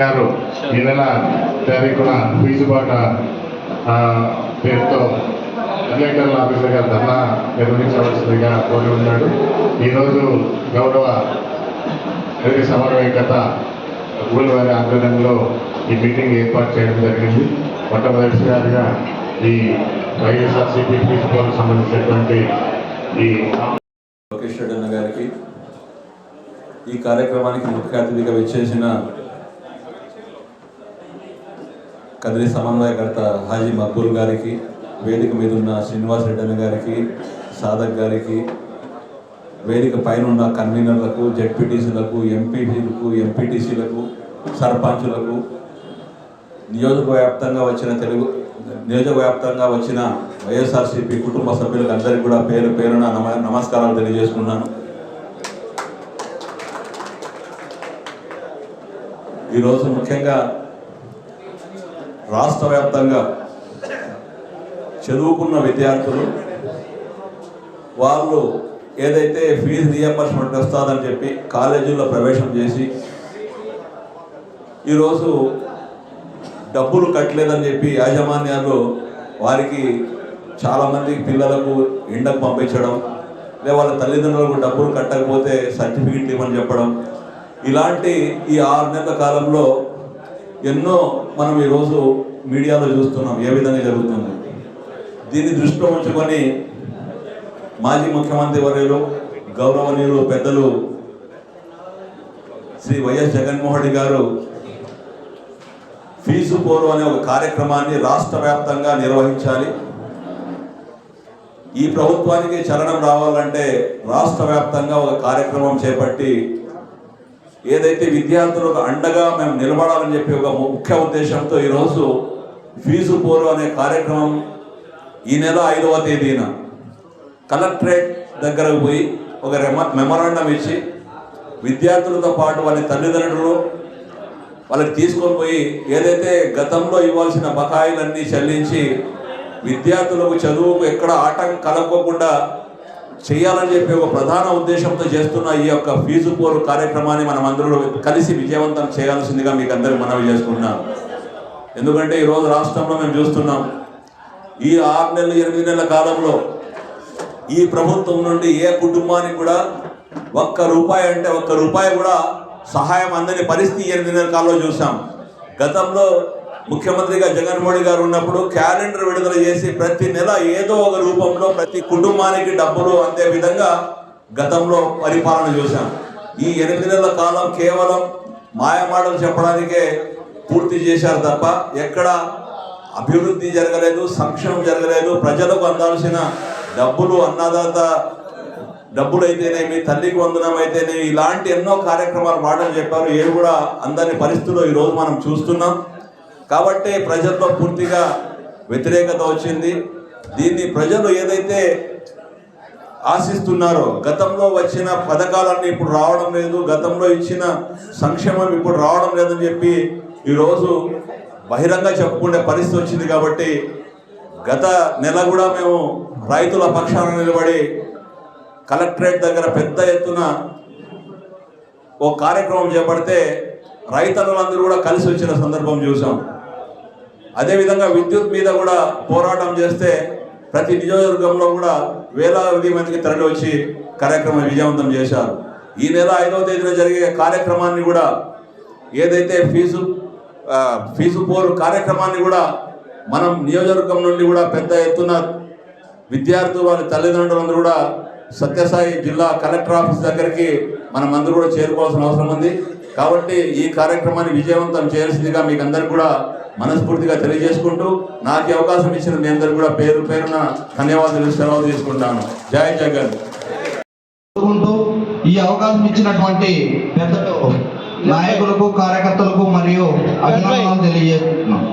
గారు ఈ నెల తారీఖున ఫీజుబాట పేరుతో ఎలక్టరల్ ఆఫీసర్ గారు ధర్నా నిర్వహించవలసిందిగా కోరి ఉన్నాడు. ఈరోజు గౌరవ ఎదురు సమన్వయకత ఊళ్ళ వారి ఆధ్వర్యంలో ఈ మీటింగ్ ఏర్పాటు చేయడం జరిగింది. మొట్టమొదటిసారిగా ఈ వైఎస్ఆర్సీపీ ఫీజుబాటు సంబంధించినటువంటి ఈ లోకేష్ రెడ్డి అన్న గారికి ఈ కార్యక్రమానికి ముఖ్య అతిథిగా విచ్చేసిన కదిరి సమన్వయకర్త హాజీ మక్బూల్ గారికి వేదిక మీద ఉన్న శ్రీనివాస్ రెడ్డి గారికి సాదక్ గారికి వేదిక పైన ఉన్న కన్వీనర్లకు జెడ్పీటీసీలకు ఎంపీటీలకు ఎంపీటీసీలకు సర్పంచులకు నియోజకవ్యాప్తంగా వచ్చిన తెలుగు నియోజకవ్యాప్తంగా వచ్చిన వైఎస్ఆర్సీపీ కుటుంబ సభ్యులకు అందరికీ కూడా పేరు పేరున నమ నమస్కారాలు తెలియజేసుకున్నాను ఈరోజు ముఖ్యంగా రాష్ట్ర వ్యాప్తంగా చదువుకున్న విద్యార్థులు వాళ్ళు ఏదైతే ఫీజు రియంబర్స్మెంట్ వస్తుందని చెప్పి కాలేజీల్లో ప్రవేశం చేసి ఈరోజు డబ్బులు కట్టలేదని చెప్పి యాజమాన్యాలు వారికి చాలామంది పిల్లలకు ఎండకు పంపించడం లేదా వాళ్ళ తల్లిదండ్రులకు డబ్బులు కట్టకపోతే సర్టిఫికెట్లు ఇవ్వని చెప్పడం. ఇలాంటి ఈ ఆరు నెలల కాలంలో ఎన్నో మనం ఈరోజు మీడియాలో చూస్తున్నాం ఏ విధంగా జరుగుతుంది. దీన్ని దృష్టిలో ఉంచుకొని మాజీ ముఖ్యమంత్రి వర్యులు గౌరవనీయులు పెద్దలు శ్రీ వైఎస్ జగన్మోహన్ రెడ్డి గారు ఫీజు పోరు అనే ఒక కార్యక్రమాన్ని రాష్ట్ర వ్యాప్తంగా నిర్వహించాలి. ఈ ప్రభుత్వానికి చలనం రావాలంటే రాష్ట్ర వ్యాప్తంగా ఒక కార్యక్రమం చేపట్టి ఏదైతే విద్యార్థులకు అండగా మేము నిలబడాలని చెప్పి ఒక ముఖ్య ఉద్దేశంతో ఈరోజు ఫీజు పోరు అనే కార్యక్రమం ఈ నెల ఐదవ తేదీన కలెక్టరేట్ దగ్గరకు పోయి ఒక రెమ- మెమరాండం ఇచ్చి విద్యార్థులతో పాటు వాళ్ళ తల్లిదండ్రులు వాళ్ళకి తీసుకొని పోయి ఏదైతే గతంలో ఇవ్వాల్సిన బకాయిలన్నీ చెల్లించి విద్యార్థులకు చదువుకు ఎక్కడ ఆటంకం కలగకుండా చేయాలని చెప్పి ఒక ప్రధాన ఉద్దేశంతో చేస్తున్న ఈ యొక్క ఫీజు పోరు కార్యక్రమాన్ని మనం అందరూ కలిసి విజయవంతం చేయాల్సిందిగా మీకు అందరికి మనవి చేసుకున్నాం ఎందుకంటే ఈరోజు రాష్ట్రంలో మేము చూస్తున్నాం ఈ ఆరు నెలలు ఎనిమిది నెలల కాలంలో ఈ ప్రభుత్వం నుండి ఏ కుటుంబానికి కూడా ఒక్క రూపాయి అంటే ఒక్క రూపాయి కూడా సహాయం అందని పరిస్థితి ఎనిమిది నెలల కాలంలో చూసాం. గతంలో ముఖ్యమంత్రిగా జగన్మోహన్ గారు ఉన్నప్పుడు క్యాలెండర్ విడుదల చేసి ప్రతి నెల ఏదో ఒక రూపంలో ప్రతి కుటుంబానికి డబ్బులు అందే విధంగా గతంలో పరిపాలన చూశాం. ఈ ఎనిమిది నెలల కాలం కేవలం మాయమాటలు చెప్పడానికే పూర్తి చేశారు తప్ప ఎక్కడ అభివృద్ధి జరగలేదు సంక్షేమం జరగలేదు ప్రజలకు అందాల్సిన డబ్బులు అన్నదాత డబ్బులు అయితేనేమి తల్లికి వందనం అయితేనేమి ఇలాంటి ఎన్నో కార్యక్రమాలు మాటలు చెప్పారు. ఏవి కూడా అందని పరిస్థితుల్లో ఈరోజు మనం చూస్తున్నాం. కాబట్టి ప్రజల్లో పూర్తిగా వ్యతిరేకత వచ్చింది. దీన్ని ప్రజలు ఏదైతే ఆశిస్తున్నారో గతంలో వచ్చిన పథకాలన్నీ ఇప్పుడు రావడం లేదు గతంలో ఇచ్చిన సంక్షేమం ఇప్పుడు రావడం లేదని చెప్పి ఈరోజు బహిరంగ చెప్పుకునే పరిస్థితి వచ్చింది కాబట్టి గత నెల కూడా మేము రైతుల పక్షాన నిలబడి కలెక్టరేట్ దగ్గర పెద్ద ఎత్తున ఓ కార్యక్రమం చేపడితే రైతన్నులందరూ కూడా కలిసి వచ్చిన సందర్భం చూసాం. అదేవిధంగా విద్యుత్ మీద కూడా పోరాటం చేస్తే ప్రతి నియోజకవర్గంలో కూడా వేలాది మందికి తరలి వచ్చి కార్యక్రమం విజయవంతం చేశారు. ఈ నెల ఐదవ తేదీన జరిగే కార్యక్రమాన్ని కూడా ఏదైతే ఫీజు ఫీజు పోరు కార్యక్రమాన్ని కూడా మనం నియోజకవర్గం నుండి కూడా పెద్ద ఎత్తున విద్యార్థులు వారి తల్లిదండ్రులందరూ కూడా సత్యసాయి జిల్లా కలెక్టర్ ఆఫీస్ దగ్గరికి మనం అందరూ కూడా చేరుకోవాల్సిన అవసరం ఉంది. కాబట్టి ఈ కార్యక్రమాన్ని విజయవంతం చేయాల్సిందిగా మీకు అందరికి కూడా మనస్ఫూర్తిగా తెలియజేసుకుంటూ నాకు అవకాశం ఇచ్చిన మీ అందరికి కూడా పేరు పేరున ధన్యవాదాలు సెలవు తీసుకుంటాను. జై జగన్. ఈ అవకాశం ఇచ్చినటువంటి పెద్దలు నాయకులకు కార్యకర్తలకు మరియు అభినందనలు తెలియజేస్తున్నాం.